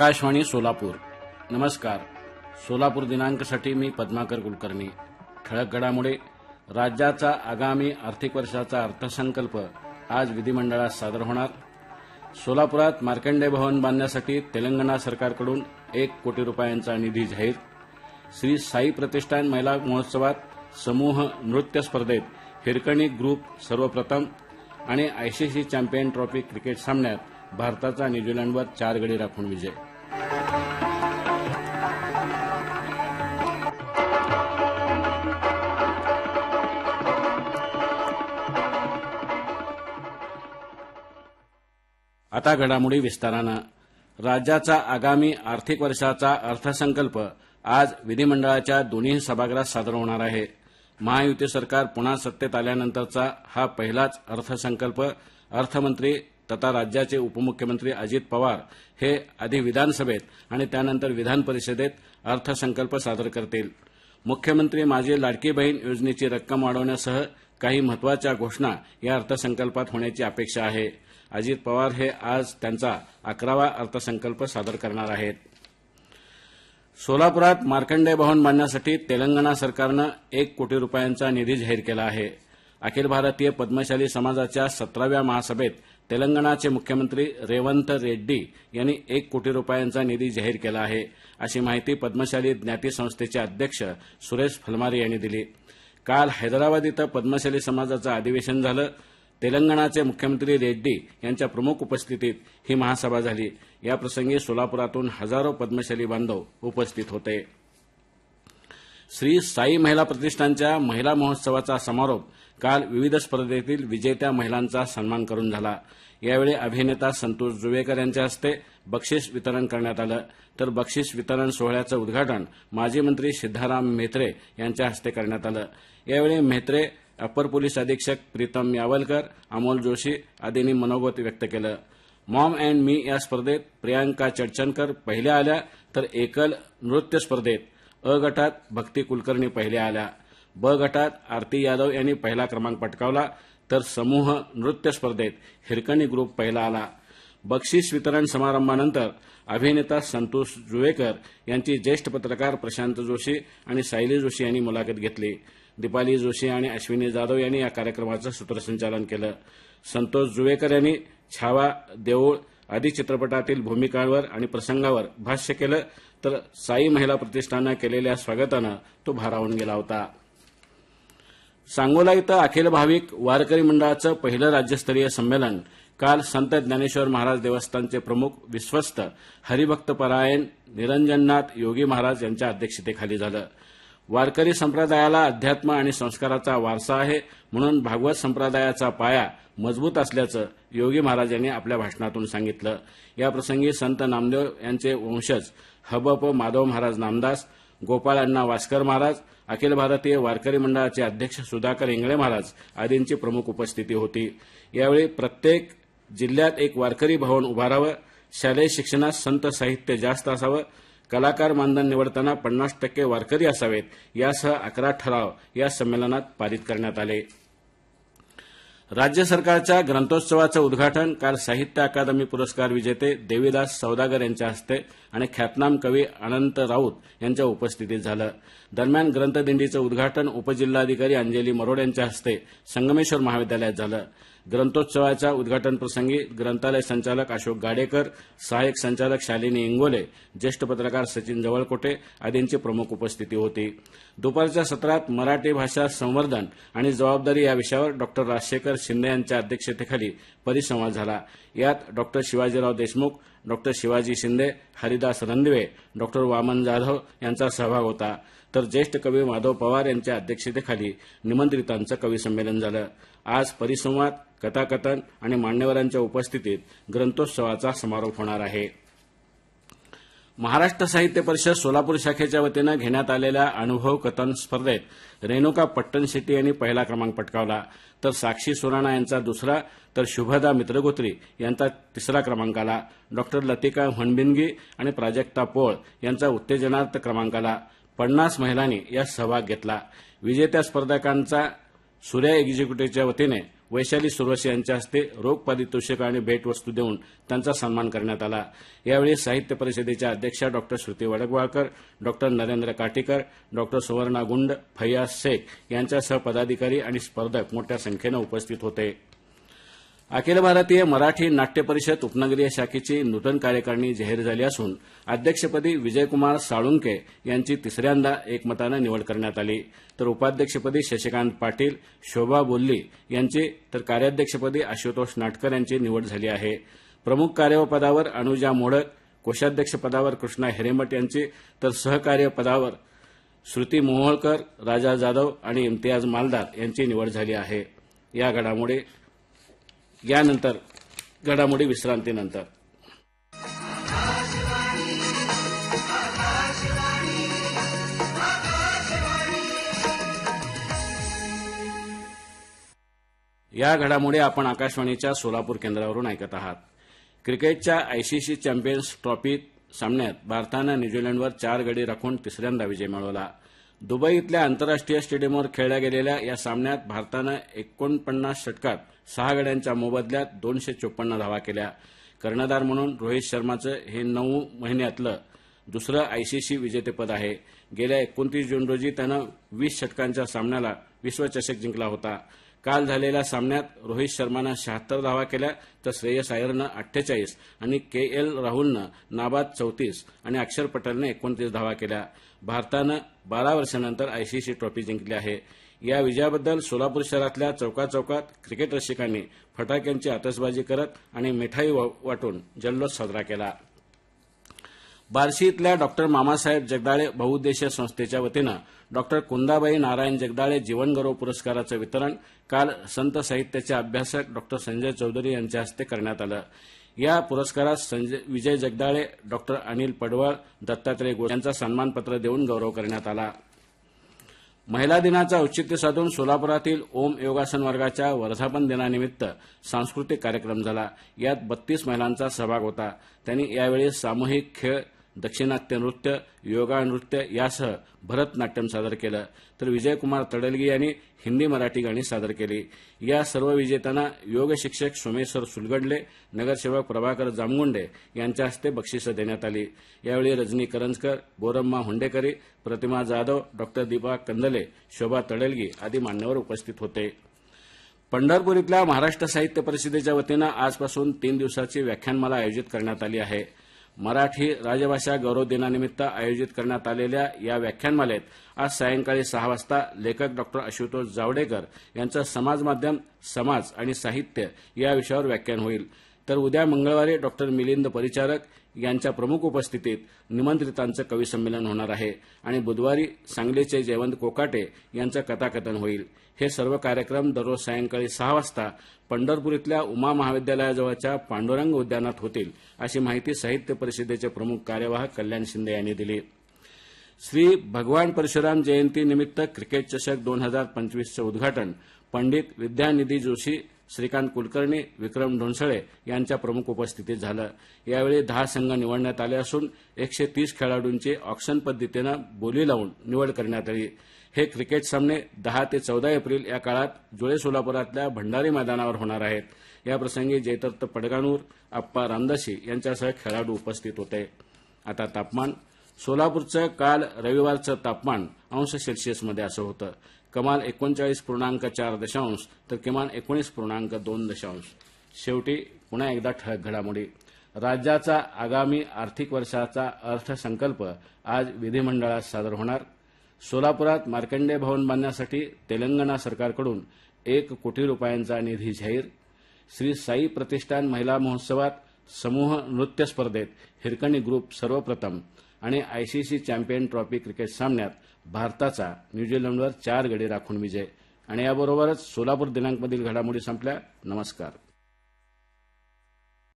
आकाशवाणी सोलापूर. नमस्कार. सोलापूर दिनांकसाठी मी पद्माकर कुलकर्णी. ठळक घडामोडी राज्याचा आगामी आर्थिक वर्षाचा अर्थसंकल्प आज विधिमंडळात सादर होणार. सोलापुरात मार्कंडे भवन बांधण्यासाठी तेलंगणा सरकारकडून एक कोटी रुपयांचा निधी जाहीर. श्री साई प्रतिष्ठान महिला महोत्सवात समूह नृत्य स्पर्धेत हिरकणी ग्रुप सर्वप्रथम आणि आयसीसी चॅम्पियन ट्रॉफी क्रिकेट सामन्यात भारताचा न्यूझीलंडवर चार गडी राखून विजय. आता घडामोडी विस्तारानं. राज्याचा आगामी आर्थिक वर्षाचा अर्थसंकल्प आज विधिमंडळाच्या दोन्ही सभागृहात सादर होणार आहे. महायुती सरकार पुन्हा सत्तेत आल्यानंतरचा हा पहिलाच अर्थसंकल्प. अर्थमंत्री तथा राज्याचे उपमुख्यमंत्री अजित पवार हे आधी विधानसभेत आणि त्यानंतर विधान परिषदेत अर्थसंकल्प सादर करतील. मुख्यमंत्री माझी लाडकी बहीण योजनेची रक्कम वाढवण्यासह काही महत्त्वाच्या घोषणा या अर्थसंकल्पात होण्याची अपेक्षा आहे. अजित पवार हे आज त्यांचा अकरावा अर्थसंकल्प सादर करणार आहेत. सोलापुरात मार्कंडे भवन बांधण्यासाठी तेलंगणा सरकारनं एक कोटी रुपयांचा निधी जाहीर केला आहे. अखिल भारतीय पद्मशाली समाजाच्या सतराव्या महासभेत तेलंगणाचे मुख्यमंत्री रेवंत रेड्डी यांनी एक कोटी रुपयांचा निधी जाहीर केला आहे अशी माहिती पद्मशाली ज्ञाती संस्थेचे अध्यक्ष सुरेश फलमारे यांनी दिली. काल हैदराबाद इथं पद्मशाली समाजाचं अधिवेशन झालं. तेलंगणाचे मुख्यमंत्री रेड्डी यांच्या प्रमुख उपस्थितीत ही महासभा झाली. याप्रसंगी सोलापुरातून हजारो पद्मशाली बांधव उपस्थित होते. श्री साई महिला प्रतिष्ठानच्या महिला महोत्सवाचा समारोप काल विविध स्पर्धेतील विजेत्या महिलांचा सन्मान करून झाला. यावेळी अभिनेता संतोष जुवेकर यांच्या हस्ते बक्षीस वितरण करण्यात आलं. तर बक्षीस वितरण सोहळ्याचं उद्घाटन माजी मंत्री सिद्धाराम म्हेत्रे यांच्या हस्ते करण्यात आलं. यावेळी म्हेत्रे अप्पर पोलीस अधीक्षक प्रीतम यावलकर अमोल जोशी आदींनी मनोगत व्यक्त केलं. मॉम अँड मी या स्पर्धेत प्रियांका चडचणकर पहिल्या आल्या तर एकल नृत्य स्पर्धेत अ गटात भक्ती कुलकर्णी पहिल्या आल्या. ब गटात आरती यादव यांनी पहिला क्रमांक पटकावला तर समूह नृत्य स्पर्धेत हिरकणी ग्रुप पहिला आला. बक्षीस वितरण समारंभानंतर अभिनेता संतोष जुवेकर यांची ज्येष्ठ पत्रकार प्रशांत जोशी आणि सायली जोशी यांनी मुलाखत घेतली. दीपाली जोशी आणि अश्विनी जाधव यांनी या कार्यक्रमाचं सूत्रसंचालन केलं. संतोष जुवेकर यांनी छावा देऊळ आदी चित्रपटातील भूमिकांवर आणि प्रसंगावर भाष्य केलं. तर साई महिला प्रतिष्ठानं केलेल्या स्वागतानं तो भारावून गेला होता. सांगोला इथं अखिल भाविक वारकरी मंडळाचं पहिलं राज्यस्तरीय संमेलन. काल संत ज्ञानेश्वर महाराज देवस्थानचे प्रमुख विश्वस्त हरिभक्त परायण निरंजननाथ योगी महाराज यांच्या अध्यक्षतेखाली झालं. वारकरी संप्रदायाला अध्यात्म आणि संस्काराचा वारसा आहे म्हणून भागवत संप्रदायाचा पाया मजबूत असल्याचं योगी महाराज यांनी आपल्या भाषणातून सांगितलं. याप्रसंगी संत नामदेव यांचे वंशज हबप माधव महाराज नामदास गोपाळ अण्णा वास्कर महाराज अखिल भारतीय वारकरी मंडळाचे अध्यक्ष सुधाकर इंगळे महाराज आदींची प्रमुख उपस्थिती होती. यावेळी प्रत्येक जिल्ह्यात एक वारकरी भवन उभारावं शालेय शिक्षणात संत साहित्य जास्त असावं कलाकार मानधन निवडताना पन्नास टक्के वारकरी असावेत यासह अकरा ठराव या संमेलनात पारित करण्यात आले. राज्य सरकारच्या ग्रंथोत्सवाचं उद्घाटन काल साहित्य अकादमी पुरस्कार विजेते देवीदास सौदागर यांच्या हस्ते आणि ख्यातनाम कवी अनंत राऊत यांच्या उपस्थितीत झालं. दरम्यान ग्रंथदिंडीचं उद्घाटन उपजिल्हाधिकारी अंजली मरोड यांच्या हस्ते संगमेश्वर महाविद्यालयात झालं. ग्रंथोत्सवाच्या उद्घाटन प्रसंगी ग्रंथालय संचालक अशोक गाडेकर सहाय्यक संचालक शालिनी इंगोले ज्येष्ठ पत्रकार सचिन जवळकोटे आदींची प्रमुख उपस्थिती होती. दुपारच्या सत्रात मराठी भाषा संवर्धन आणि जबाबदारी या विषयावर डॉक्टर राजशेखर शिंदे यांच्या अध्यक्षतेखाली परिसंवाद झाला. यात doctor Shivajirao Deshmukh doctor Shivaji Shinde Haridas Randive doctor Vaman Jadhav यांचा सहभाग होता. तर ज्येष्ठ कवी माधव पवार यांच्या अध्यक्षतेखाली निमंत्रितांचं कवी संमेलन झालं. आज परिसंवाद कथाकथन आणि मान्यवरांच्या उपस्थितीत ग्रंथोत्सवाचा समारोप होणार आहे. महाराष्ट्र साहित्य परिषद सोलापूर शाखेच्या वतीनं घेण्यात आलेल्या अनुभव कथन स्पर्धेत रेणुका पट्टणशेट्टी यांनी पहिला क्रमांक पटकावला. तर साक्षी सुराणा यांचा दुसरा तर शुभदा मित्रगोत्री यांचा तिसरा क्रमांक आला. डॉक्टर लतिका हणबिनगी आणि प्राजक्ता पोळ यांचा उत्तेजनार्थ क्रमांक आला. पन्नास महिलांनी यात सहभाग घेतला. विजेत्या स्पर्धकांचा सूर्या एक्झिक्युटिव्हच्या वतीने वैशाली सुरवशी यांच्या हस्ते रोख पारितोषिक आणि भेटवस्तू देऊन त्यांचा सन्मान करण्यात आला. यावेळी साहित्य परिषदेच्या अध्यक्षा doctor Shruti Vadgavalkar doctor Narendra Katikar doctor Suvarna Gund Faiyaz Shaikh यांच्यासह पदाधिकारी आणि स्पर्धक मोठ्या संख्येनं उपस्थित होते. अखिल भारतीय मराठी नाट्य परिषद उपनगरीय शाखेची नूतन कार्यकारिणी जाहीर झाली असून अध्यक्षपदी विजयकुमार साळुंके यांची तिसऱ्यांदा एकमतानं निवड करण्यात आली. तर उपाध्यक्षपदी शशिकांत पाटील शोभा बोल्ली यांची तर कार्याध्यक्षपदी आशुतोष नाटकर यांची निवड झाली आहे. प्रमुख कार्यपदावर अनुजा मोडक कोषाध्यक्षपदावर कृष्णा हिरेमठ यांची तर सहकार्यपदावर श्रुती मोहोळकर राजा जाधव आणि इम्तियाज मालदार यांची निवड झाली आहे. या घडामोडी यानंतर घडामोडी विश्रांतीनंतर. या घडामोडी आपण आकाशवाणीच्या सोलापूर केंद्रावरून ऐकत आहात. क्रिकेटच्या आयसीसी चॅम्पियन्स ट्रॉफी सामन्यात भारतानं न्यूझीलंडवर चार गडी राखून तिसऱ्यांदा विजय मिळवला. दुबई इथल्या आंतरराष्ट्रीय स्टेडियमवर खेळल्या गेलेल्या या सामन्यात भारतानं एकोणपन्नास षटकात सहा गड्यांच्या मोबदल्यात दोनशे चोपन्न धावा केल्या. कर्णधार म्हणून रोहित शर्माचं हे नऊ महिन्यातलं दुसरं आयसीसी विजेतेपद आहे. गेल्या एकोणतीस जून रोजी त्यानं वीस षटकांच्या सामन्याला विश्वचषक जिंकला होता. काल झालेल्या सामन्यात रोहित शर्मानं शहात्तर धावा केल्या तर श्रेयस अय्यरनं अठ्ठेचाळीस आणि के एल राहुलनं नाबाद चौतीस आणि अक्षर पटेलनं एकोणतीस धावा केल्या. भारतानं बारा वर्षानंतर आयसीसी ट्रॉफी जिंकली आहे. या विजयाबद्दल सोलापूर शहरातल्या चौका चौकात क्रिकेट रसिकांनी फटाक्यांची आतषबाजी करत आणि मिठाई वा- वाटून जल्लोष साजरा केला. बार्शी इथल्या डॉक्टर मामासाहेब जगदाळे बहुउद्देशीय संस्थेच्या वतीनं डॉक्टर कुंदाबाई नारायण जगदाळे जीवनगौरव पुरस्काराचं वितरण काल संत साहित्याचे अभ्यासक डॉक्टर संजय चौधरी यांच्या हस्ते करण्यात आलं. या पुरस्कारात संजय विजय जगदाळे डॉक्टर अनिल पडवळ दत्तात्रय गोळे यांचा सन्मानपत्र देऊन गौरव करण्यात आला. महिला दिनाचं औचित्य साधून सोलापुरातील ओम योगासन वर्गाच्या वर्धापन दिनानिमित्त सांस्कृतिक कार्यक्रम झाला. यात बत्तीस महिलांचा सहभाग होता. त्यांनी यावेळी सामूहिक खेळ दक्षिणात्य नृत्य योगा नृत्य यासह भरतनाट्यम सादर केलं. तर विजयकुमार तडलगी यांनी हिंदी मराठी गाणी सादर केली. या सर्व विजेत्यांना योग शिक्षक सोमेश्वर सुलगडले नगरसेवक प्रभाकर जामगुंडे यांच्या हस्ते बक्षिसं देण्यात आली. यावेळी रजनी करंजकर बोरम्मा हुंडेकरी प्रतिमा जाधव डॉक्टर दीपा कंदले शोभा तडलगी आदी मान्यवर उपस्थित होते. पंढरपूर इथल्या महाराष्ट्र साहित्य परिषदेच्या वतीनं आजपासून तीन दिवसाची व्याख्यानमाला आयोजित करण्यात आली आहे. मराठी राजभाषा गौरव दिनानिमित्त आयोजित करण्यात आलेल्या या व्याख्यानमालेत आज सायंकाळी सहा वाजता लेखक डॉक्टर आशुतोष जावडेकर यांचं समाज माध्यम समाज आणि साहित्य या विषयावर व्याख्यान होईल. तर उद्या मंगळवारी डॉक्टर मिलिंद परिचारक यांच्या प्रमुख उपस्थितीत निमंत्रितांचं कविसंमेलन होणार आहे. आणि बुधवारी सांगलीचे जयवंत कोकाटे यांचं कथाकथन होईल. हे सर्व कार्यक्रम दररोज सायंकाळी सहा वाजता पंढरपूर इथल्या उमा महाविद्यालयाजवळच्या पांडुरंग उद्यानात होतील अशी माहिती साहित्य परिषदेचे प्रमुख कार्यवाहक कल्याण शिंदे यांनी दिली. श्री भगवान परशुराम जयंती निमित्त क्रिकेट चषक दोन हजार पंचवीसचं उद्घाटन पंडित विद्यानिधी जोशी श्रीकांत कुलकर्णी विक्रम ढोणसळे यांच्या प्रमुख उपस्थितीत झालं. यावेळी दहा संघ निवडण्यात आले असून एकशे तीस खेळाडूंची ऑक्शन पद्धतीनं बोली लावून निवड करण्यात आली. हे क्रिकेट सामने दहा ते चौदा एप्रिल या काळात जुळे सोलापुरातल्या भंडारी मैदानावर होणार आहेत. याप्रसंगी जयदत्त पडगाणूर आप्पा रामदासी यांच्यासह खेळाडू उपस्थित होते. आता तापमान सोलापूरचं काल रविवारचं तापमान अंश सेल्सिअसमध्ये असं होतं. कमाल एकोणचाळीस पूर्णांक चार दशांश तर किमान एकोणीस पूर्णांक दोन दशांश. शेवटी पुन्हा एकदा ठळक घडामोडी. राज्याचा आगामी आर्थिक वर्षाचा अर्थसंकल्प आज विधिमंडळात सादर होणार. सोलापुरात मार्कंडे भवन बांधण्यासाठी तेलंगणा सरकारकडून एक कोटी रुपयांचा निधी जाहीर. श्री साई प्रतिष्ठान महिला महोत्सवात समूह नृत्य स्पर्धेत हिरकणी ग्रुप सर्वप्रथम. आणि आयसीसी चॅम्पियन ट्रॉफी क्रिकेट सामन्यात भारताचा न्यूझीलंडवर चार गडी राखून विजय. आणि याबरोबरच सोलापूर दिनांकमधील घडामोडी संपल्या. नमस्कार.